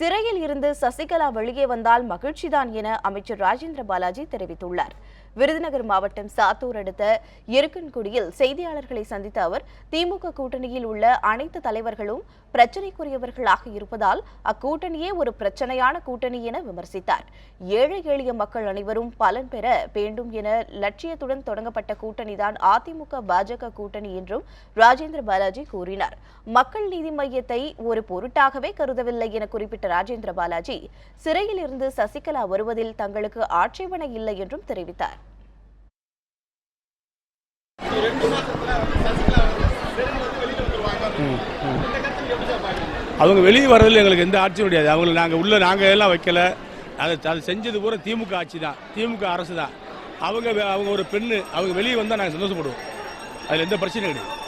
சிறையில் இருந்து சசிகலா வெளியே வந்தால் மகிழ்ச்சிதான் என அமைச்சர் ராஜேந்திர பாலாஜி தெரிவித்துள்ளார். விருதுநகர் மாவட்டம் சாத்தூர் அடுத்த எருக்கன்குடியில் செய்தியாளர்களை சந்தித்த அவர் திமுக கூட்டணியில் உள்ள அனைத்து தலைவர்களும் பிரச்சனைக்குரியவர்களாக இருப்பதால் அக்கூட்டணியே ஒரு பிரச்சனையான கூட்டணி என விமர்சித்தார். ஏழை எளிய மக்கள் அனைவரும் பலன் பெற வேண்டும் என லட்சியத்துடன் தொடங்கப்பட்ட கூட்டணிதான் அதிமுக பாஜக கூட்டணி என்றும் ராஜேந்திர பாலாஜி கூறினார். மக்கள் நீதி மையத்தை ஒரு பொருட்டாகவே கருதவில்லை என குறிப்பிட்ட ராஜேந்திர பாலாஜி சிறையில் இருந்து சசிகலா வருவதில் தங்களுக்கு ஆட்சேபனை இல்லை என்றும் தெரிவித்தார். அவங்க வெளியே வர்றதில் எங்களுக்கு எந்த ஆட்சியும் கிடையாது. அவங்களை நாங்கள் உள்ளே நாங்கள் எல்லாம் வைக்கல. அதை அதை செஞ்சது பூரா திமுக ஆட்சி தான். திமுக அரசு தான். அவங்க அவங்க ஒரு பெண்ணு. அவங்க வெளியே வந்தால் நாங்கள் சந்தோஷப்படுவோம். அதில் எந்த பிரச்சனையும் கிடையாது.